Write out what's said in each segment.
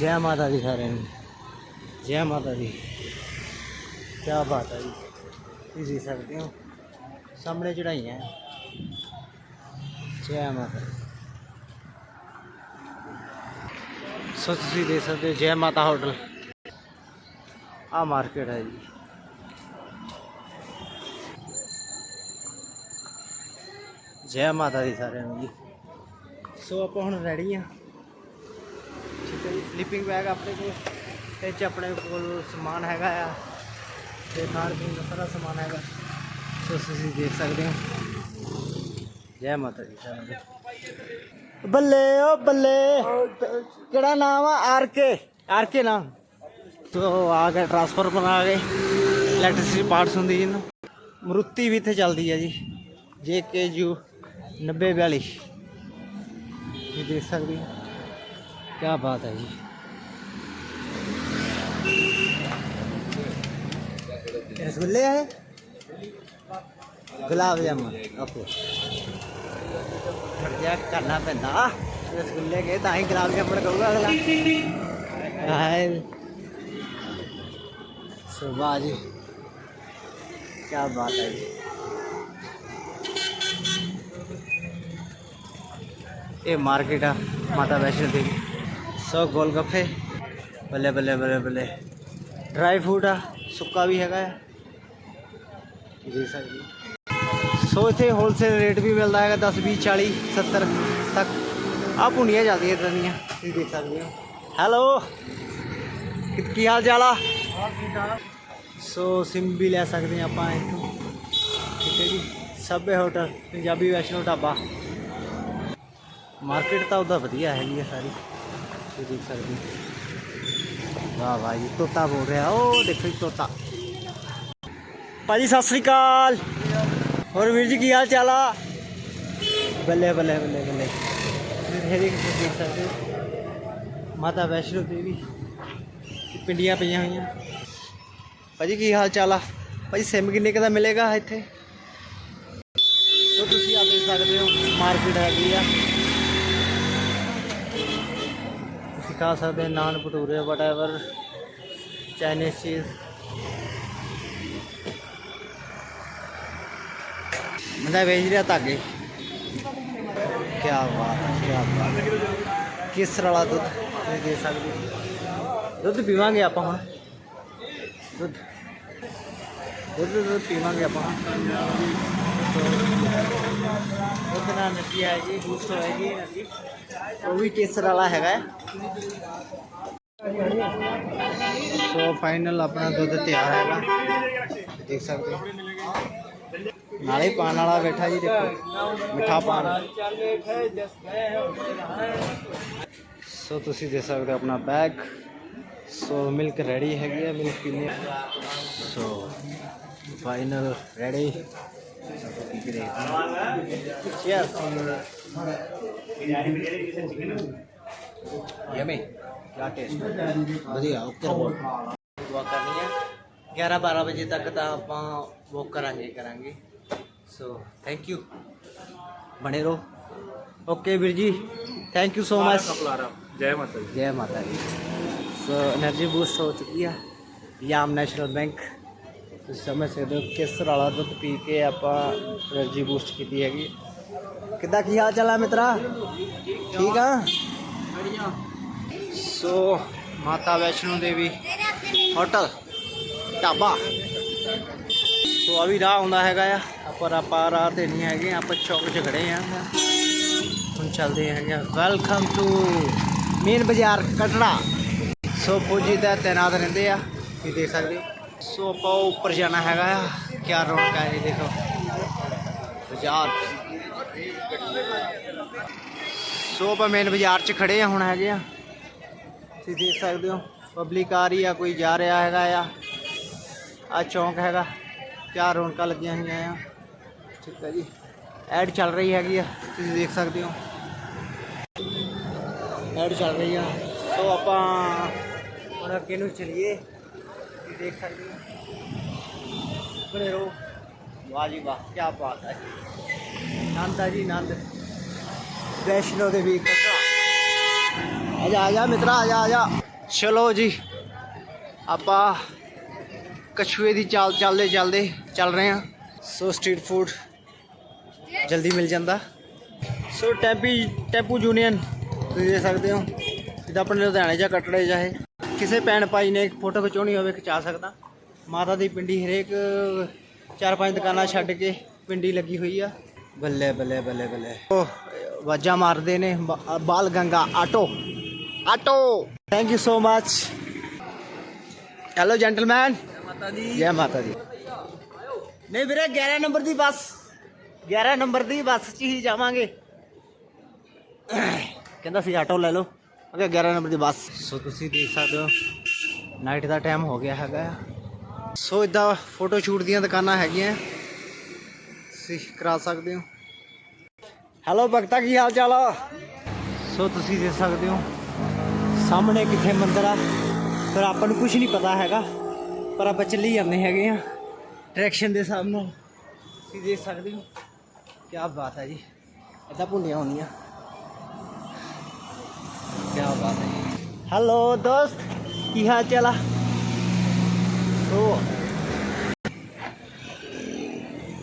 ਜੈ ਮਾਤਾ ਦੀ ਸਾਰਿਆਂ ਨੂੰ। ਜੈ ਮਾਤਾ ਦੀ। ਕੀ ਬਾਤ ਹੈ ਜੀ। ਤੁਸੀਂ ਦੇਖ ਸਕਦੇ ਹੋ। ਸਾਹਮਣੇ ਚੜਾਈਆਂ ਜੈ ਮਾਤਾ ਦੀ। ਸੋ ਤੁਸੀਂ ਦੇਖ ਸਕਦੇ ਹੋ ਜੈ ਮਾਤਾ ਹੋਟਲ। ਆ ਮਾਰਕੀਟ ਹੈ ਜੀ। ਜੈ ਮਾਤਾ ਦੀ ਸਾਰਿਆਂ ਨੂੰ ਜੀ। ਸੋ ਆਪਾਂ ਹੁਣ ਰੈਡੀ ਆ ਠੀਕ ਹੈ ਜੀ ਸਲੀਪਿੰਗ ਬੈਗ ਆਪਣੇ ਕੋਲ, ਇਹ ਚ ਆਪਣੇ ਕੋਲ ਸਮਾਨ ਹੈਗਾ ਆ। ਤੇ ਖਾਣ ਪੀਣ ਦਾ ਸਾਰਾ ਸਮਾਨ ਹੈਗਾ। ਸੋ ਤੁਸੀਂ ਦੇਖ ਸਕਦੇ ਹੋ। ਜੈ ਮਾਤਾ ਜੀ ਸਾਰਿਆਂ ਨੂੰ ਬੱਲੇ ਓ ਬੱਲੇ। ਕਿਹੜਾ ਨਾਮ ਆ? R K. ਆਰ ਕੇ ਨਾਮ। ਤੋ ਆ ਕੇ ਟਰਾਂਸਫਰ ਬਣਾ ਗਏ। ਇਲੈਕਟ੍ਰਿਸਿਟੀ ਪਾਰਟਸ ਹੁੰਦੀ ਜਿਹਨੂੰ ਮਰੁੱਤੀ ਵੀ ਇੱਥੇ ਚੱਲਦੀ ਹੈ ਜੀ। ਜੇ ਕੇ ਯੂ 9042 ਇਹ ਦੇਖ ਸਕਦੇ ਹੋ। क्या बात है जी। रसगुल्ले है गुलाब जामुन, ओके। खर्चा करना पैदा। रसगुल्ले के ता ही गुलाब जामुन कहूँगा अगला। सुबह जी। क्या बात है जी। ये मार्केट है, माता वैष्णो देवी। ਸੋ ਗੋਲ ਗੱਫੇ। ਬੱਲੇ ਬੱਲੇ ਬੱਲੇ ਬੱਲੇ। ਡਰਾਈ ਫੂਡ ਆ ਸੁੱਕਾ ਵੀ ਹੈਗਾ ਆ। ਜੀ ਸਕਦੇ ਹੋ। ਸੋ ਇੱਥੇ ਹੋਲਸੇਲ ਰੇਟ ਵੀ ਮਿਲਦਾ ਹੈਗਾ 10 20 40 70 ਤੱਕ। ਆ ਪੁੰਡੀਆਂ ਜਾਂਦੀਆਂ ਇਦਾਂ ਦੀਆਂ ਤੁਸੀਂ ਦੇਖ ਸਕਦੇ ਹੋ। ਹੈਲੋ ਕੀ- ਹਾਲ ਚਾਲ ਆ? ਸੋ ਸਿਮ ਵੀ ਲੈ ਸਕਦੇ ਹਾਂ ਆਪਾਂ ਇੱਥੋਂ। ਠੀਕ ਹੈ ਜੀ ਸਬੇ ਹੋਟਲ ਪੰਜਾਬੀ ਵੈਸ਼ਨੋ ਢਾਬਾ। ਮਾਰਕੀਟ ਤਾਂ ਉਹਦਾ ਵਧੀਆ ਹੈਗੀ ਆ ਸਾਰੀ। ਤੁਸੀਂ ਦੇਖ ਸਕਦੇ ਹੋ। ਵਾਹ ਵਾਹ, ਜੀ, ਤੋਤਾ ਬੋਲ ਰਿਹਾ। ਉਹ ਦੇਖੋ ਜੀ, ਤੋਤਾ। ਭਾਜੀ, ਸਤਿ ਸ੍ਰੀ ਅਕਾਲ। ਹੋਰ ਵੀਰ ਜੀ, ਕੀ ਹਾਲ ਚਾਲ ਆ? ਬੱਲੇ ਬੱਲੇ ਬੱਲੇ ਬੱਲੇ। ਤੁਸੀਂ ਦੇਖ ਸਕਦੇ ਹੋ। ਮਾਤਾ ਵੈਸ਼ਨੋ ਦੇਵੀ, ਪਿੰਡੀਆਂ ਪਈਆਂ ਹੋਈਆਂ। ਭਾਜੀ, ਕੀ ਹਾਲ ਚਾਲ ਆ? ਭਾਜੀ, ਸਿਮ ਕਿੰਨੇ ਕੁ ਮਿਲੇਗਾ ਇੱਥੇ? ਉਹ ਤੁਸੀਂ ਆ ਦੇਖ ਸਕਦੇ ਹੋ, ਮਾਰਕੀਟ ਹੈਗੀ ਆ। ਤੁਸੀਂ ਖਾ ਸਕਦੇ ਹੋ ਨਾਨ ਭਟੂਰੇ ਵਟਐਵਰ ਚਾਈਨੀਜ਼ ਚੀਜ਼ ਬੰਦਾ ਵੇਚ ਰਿਹਾ ਧਾਗੇ ਕੀ ਬਾਤ ਹੈ ਕੀ ਬਾਤ ਹੈ ਕਿਸ ਵਾਲਾ ਦੁੱਧ ਤੁਸੀਂ ਦੇ ਸਕਦੇ ਹੋ। ਦੁੱਧ ਪੀਵਾਂਗੇ ਆਪਾਂ ਹੁਣ ਦੁੱਧ ਦੁੱਧ ਦੁੱਧ ਪੀਵਾਂਗੇ ਆਪਾਂ ਸੋ, ਦੁੱਧ ਨਾਲ ਨੱਤੀ ਆਏਗੀ ਬੂਸਟ ਹੋਏਗੀ ਨੱਤੀ ਉਹ ਵੀ ਕੇਸਰ ਵਾਲਾ ਹੈਗਾ ਹੈ। ਸੋ ਫਾਈਨਲ ਆਪਣਾ ਦੁੱਧ ਤਿਆਰ ਹੈਗਾ ਦੇਖ ਸਕਦੇ ਹੋ ਨਾਲੇ ਪਾਣ ਵਾਲਾ ਬੈਠਾ ਜੀ ਦੇਖੋ ਮਿੱਠਾ ਪਾਣ ਸੋ ਤੁਸੀਂ ਦੇਖ ਸਕਦੇ ਹੋ ਆਪਣਾ ਬੈਗ ਸੋ ਮਿਲਕ ਰੈਡੀ ਹੈਗੀ ਹੈ ਮਿਲਕ ਪੀਣੇ so final ready cheers yummy ਵਧੀਆ ਓਕੇ ਵਾਕ ਕਰਨੀ ਹੈ 11 12 ਵਜੇ ਤੱਕ ਤਾਂ ਆਪਾਂ ਵਾਕ ਕਰਾਂਗੇ ਕਰਾਂਗੇ ਸੋ ਥੈਂਕ ਯੂ ਬਣੇ ਰਹੋ ਓਕੇ ਵੀਰ ਜੀ ਥੈਂਕ ਯੂ ਸੋ ਮਚ ਜੈ ਮਾਤਾ ਜੀ ਜੈ ਮਾਤਾ ਜੀ ਸੋ એનર્ਜੀ ਬੂਸਟ ਹੋ ਚੁੱਕੀ ਆ ਯਾਮ ਨੈਸ਼ਨਲ ਬੈਂਕ ਤੁਸੀਂ ਸਮਝ ਸਕਦੇ ਹੋ ਕਿਸ ਵਾਲਾ ਦੁੱਧ ਪੀ ਕੇ ਆਪਾਂ એનર્ਜੀ ਬੂਸਟ ਕੀਤੀ ਹੈਗੀ। ਕਿੱਦਾਂ, ਕੀ ਹਾਲ ਚਾਲ ਹੈ ਮਿੱਤਰਾ? ਠੀਕ ਆ? So, Mata Vaishno Devi hotel dhaba. So, ਆ ਵੀ ਰਾਹ ਹੁੰਦਾ ਹੈਗਾ ਆ। ਪਰ ਆਪਾਂ ਰਾਹ ਤੇ ਨਹੀਂ ਹੈਗੇ, ਆਪਾਂ ਚੌਕ 'ਚ ਖੜੇ ਆ। ਹੁਣ ਚੱਲਦੇ ਹੈਗੇ ਵੈਲਕਮ ਟੂ ਮੇਨ ਬਾਜ਼ਾਰ ਕਟੜਾ। ਸੋ, ਫੌਜੀ ਦਾ ਤੈਨਾਤ ਰਹਿੰਦੇ ਆ। ਤੁਸੀਂ ਦੇਖ ਸਕਦੇ ਹੋ। ਸੋ ਆਪਾਂ ਉੱਪਰ ਜਾਣਾ ਹੈਗਾ। ਆ ਕੀ ਰੌਣਕ ਹੈ ਇਹ ਦੇਖੋ। ਬਾਜ਼ਾਰ। ਸੋ ਆਪਾਂ ਮੇਨ ਬਾਜ਼ਾਰ 'ਚ ਖੜੇ ਆ, ਹੁਣ ਹੈਗੇ ਆ। ਤੁਸੀਂ ਦੇਖ ਸਕਦੇ ਹੋ ਪਬਲਿਕ ਆ ਰਹੀ ਆ, ਕੋਈ ਜਾ ਰਿਹਾ ਹੈਗਾ ਆ। ਆ ਚੌਂਕ ਹੈਗਾ। ਚਾਰ ਰੌਣਕਾਂ ਲੱਗੀਆਂ ਹੋਈਆਂ ਆ। ਠੀਕ ਹੈ ਜੀ। ਐਡ ਚੱਲ ਰਹੀ ਹੈਗੀ ਆ, ਤੁਸੀਂ ਦੇਖ ਸਕਦੇ ਹੋ। ਐਡ ਚੱਲ ਰਹੀ ਆ। ਸੋ ਆਪਾਂ ਹੁਣ ਅੱਗੇ ਨੂੰ ਚਲੀਏ। ਤੁਸੀਂ ਦੇਖ ਸਕਦੇ ਹੋ। ਬਣੇ ਰਹੋ। ਵਾਹ ਜੀ ਵਾਹ ਕੀ ਬਾਤ ਹੈ ਆਨੰਦ ਆ ਜੀ ਆਨੰਦ ਵੈਸ਼ਨੋ ਦੇਵੀ ਕਟਰਾ ਆ ਜਾ ਮਿੱਤਰਾ, ਆ ਆਜਾ ਚਲੋ ਜੀ, ਆਪਾਂ ਕਛੂਏ ਦੀ ਚਾਲ ਚੱਲਦੇ ਚੱਲਦੇ ਚੱਲ ਰਹੇ ਹਾਂ। ਸੋ ਸਟਰੀਟ ਫੂਡ ਜਲਦੀ ਮਿਲ ਜਾਂਦਾ। ਸੋ ਟੈਂਪੀ, ਟੈਂਪੂ ਯੂਨੀਅਨ ਤੁਸੀਂ ਦੇਖ ਸਕਦੇ ਹੋ। ਜਿੱਦਾਂ ਆਪਣੇ ਲੁਧਿਆਣੇ ਜਾਂ ਕਟੜੇ ਜਾਏ ਕਿਸੇ ਭੈਣ ਭਾਈ ਨੇ ਫੋਟੋ ਖਿਚਾਉਣੀ ਹੋਵੇ ਖਿਚਾ ਸਕਦਾ। ਮਾਤਾ ਦੀ ਪਿੰਡੀ ਹਰੇਕ ਚਾਰ ਪੰਜ ਦੁਕਾਨਾਂ ਛੱਡ ਕੇ ਪਿੰਡੀ ਲੱਗੀ ਹੋਈ ਆ। ਬੱਲੇ ਬੱਲੇ ਬੱਲੇ ਬੱਲੇ। ਉਹ ਵਾਜਾਂ ਮਾਰਦੇ ਨੇ ਬਾ- Bal Ganga auto. Auto. Thank you so much hello gentleman ਮਾਤਾ ਦੀ। ਜੈ ਮਾਤਾ ਦੀ। ਨਹੀਂ ਵੀਰੇ 11 ਨੰਬਰ ਦੀ ਬੱਸ। 11 ਨੰਬਰ ਦੀ ਬੱਸ 'ਚ ਹੀ ਜਾਵਾਂਗੇ। ਕਹਿੰਦਾ ਸੀ ਆਟੋ ਲੈ ਲਓ। ਅਗੇ 11 ਨੰਬਰ ਦੀ ਬੱਸ ਸੋ ਤੁਸੀਂ ਦੇਖ ਸਕਦੇ ਹੋ ਨਾਈਟ ਦਾ ਟਾਈਮ ਹੋ ਗਿਆ ਹੈਗਾ। ਸੋ ਇਦਾਂ ਫੋਟੋ ਸ਼ੂਟ ਦੀਆਂ ਦੁਕਾਨਾਂ ਹੈਗੀਆਂ ਤੁਸੀਂ ਕਰਾ ਸਕਦੇ ਹੋ ਹੈਲੋ ਭਗਤਾ ਕੀ ਹਾਲ ਚਾਲ ਆ ਸੋ ਤੁਸੀਂ ਦੇਖ ਸਕਦੇ ਹੋ ਸਾਹਮਣੇ ਕਿੱਥੇ ਮੰਦਿਰ ਆ ਪਰ ਆਪਾਂ ਨੂੰ ਕੁਝ ਨਹੀਂ ਪਤਾ ਹੈਗਾ ਪਰ ਆਪਾਂ ਚੱਲੀ ਜਾਂਦੇ ਹੈਗੇ ਆ ਡਾਇਰੈਕਸ਼ਨ ਦੇ ਨਾਲ ਤੁਸੀਂ ਦੇਖ ਸਕਦੇ ਹੋ ਕੀ ਬਾਤ ਹੈ ਜੀ ਇਦਾਂ ਭੁੰਡੀਆਂ ਹੁੰਦੀਆਂ ਕੀ ਬਾਤ ਹੈ ਹੈਲੋ ਦੋਸਤ, ਕੀ ਹਾਲ ਚਾਲ ਆ? ਸੋ,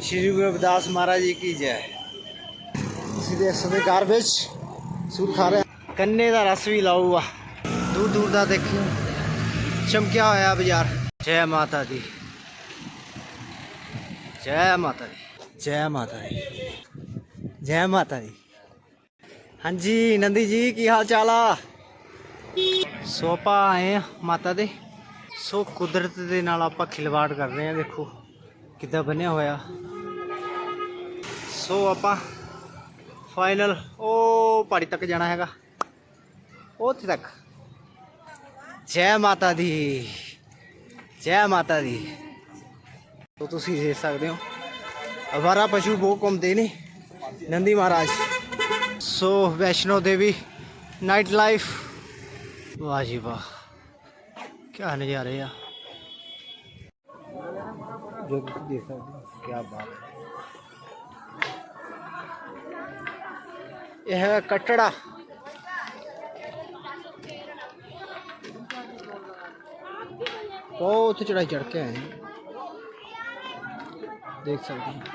ਸ਼੍ਰੀ ਗੁਰੂ ਰਵਿਦਾਸ ਮਹਾਰਾਜ ਜੀ ਕੀ ਜੈ। ਤੁਸੀਂ ਦੇਖ ਸਕਦੇ ਘਰ ਵਿੱਚ ਸੂਟ ਖਾ ਰਿਹਾ ਕੰਨੇ ਦਾ ਰਸ ਵੀ ਲਾਊ ਆ। ਦੂਰ ਦੂਰ ਦਾ ਦੇਖਿਓ। ਚਮਕਿਆ ਹੋਇਆ ਬਾਜ਼ਾਰ। ਜੈ ਮਾਤਾ ਦੀ। ਜੈ ਮਾਤਾ ਦੀ। ਜੈ ਮਾਤਾ ਦੀ। ਜੈ ਮਾਤਾ ਦੀ। ਹਾਂਜੀ, ਨੰਦੀ ਜੀ, ਕੀ ਹਾਲ ਚਾਲ ਆ? ਸੋ ਆਪਾਂ ਆਏ ਆ ਮਾਤਾ ਦੇ। ਸੋ ਕੁਦਰਤ ਦੇ ਨਾਲ ਆਪਾਂ ਖਿਲਵਾੜ ਕਰ ਰਹੇ ਆ, ਦੇਖੋ ਕਿੱਦਾਂ ਬਣਿਆ ਹੋਇਆ। ਸੋ ਆਪਾਂ ਫਾਈਨਲ ਉਹ ਪਹਾੜੀ ਤੱਕ ਜਾਣਾ ਹੈਗਾ। ਉੱਥੇ ਤੱਕ। ਜੈ ਮਾਤਾ ਦੀ, ਜੈ ਮਾਤਾ ਦੀ। ਤੋ ਤੁਸੀਂ ਦੇਖ ਸਕਦੇ ਹੋ, ਅਵਾਰਾ ਪਸ਼ੂ ਬਹੁਤ ਘੁੰਮਦੇ ਨੇ, Nandi Maharaj. So Vaishno Devi night life ਵਾਹ ਜੀ ਵਾਹ ਕੀ ਨਜ਼ਾਰੇ ਆ ਜੋ ਤੁਸੀਂ ਦੇਖ ਸਕਦੇ ਹੋ ਕੀ ਬਾਤ ਹੈ ਇਹ ਹੈ ਕਟੜਾ ਬਹੁਤ ਚੜਾਈ ਚੜ ਕੇ ਆਏ ਹਾਂ। ਦੇਖ ਸਕਦੇ ਹੋ